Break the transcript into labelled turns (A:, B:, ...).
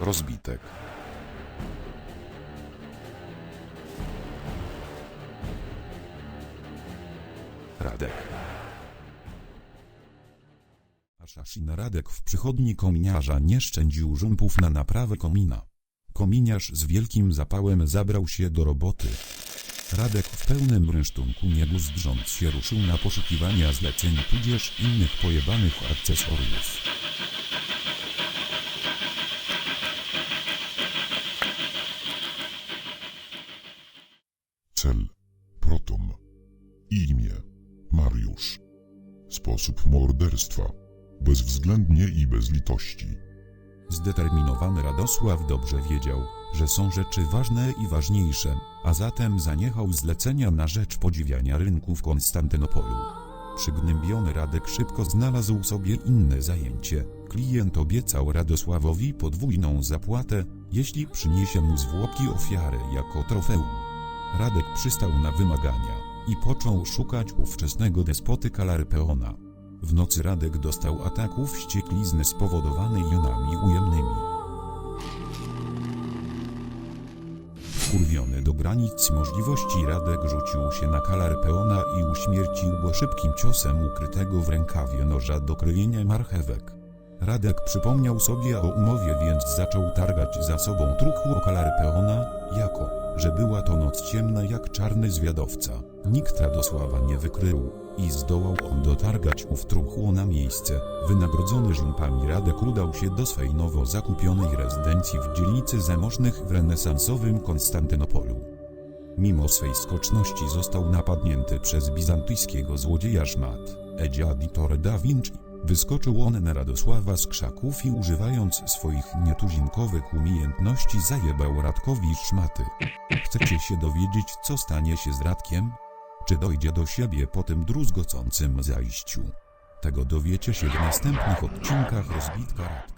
A: Rozbitek. Radek. Aszaszin Radek w przychodni kominiarza nie szczędził żumpów na naprawę komina. Kominiarz z wielkim zapałem zabrał się do roboty. Radek w pełnym rynsztunku nie drżąc się ruszył na poszukiwania zleceń tudzież innych pojebanych akcesoriów.
B: Cel Protom. Imię Mariusz. Sposób morderstwa bezwzględnie i bez litości.
A: Zdeterminowany Radosław dobrze wiedział, że są rzeczy ważne i ważniejsze, a zatem zaniechał zlecenia na rzecz podziwiania rynku w Konstantynopolu. Przygnębiony Radek szybko znalazł sobie inne zajęcie. Klient obiecał Radosławowi podwójną zapłatę, jeśli przyniesie mu zwłoki ofiary jako trofeum. Radek przystał na wymagania i począł szukać ówczesnego despoty Kalarpeona. W nocy Radek dostał ataku wścieklizny spowodowanej jonami ujemnymi. Wkurwiony do granic możliwości Radek rzucił się na Kalarpeona i uśmiercił go szybkim ciosem ukrytego w rękawie noża do krojenia marchewek. Radek przypomniał sobie o umowie, więc zaczął targać za sobą truchło Kalarpeona, jako, że była to ciemna jak czarny zwiadowca. Nikt Radosława nie wykrył i zdołał on dotargać ów truchło na miejsce. Wynagrodzony żumpami Radek udał się do swej nowo zakupionej rezydencji w dzielnicy zamożnych w renesansowym Konstantynopolu. Mimo swej skoczności został napadnięty przez bizantyjskiego złodzieja szmat, Edzia Dittore da Vinci. Wyskoczył on na Radosława z krzaków i używając swoich nietuzinkowych umiejętności zajebał Radkowi szmaty. Chcecie się dowiedzieć co stanie się z Radkiem? Czy dojdzie do siebie po tym druzgocącym zajściu? Tego dowiecie się w następnych odcinkach rozbitka Radka.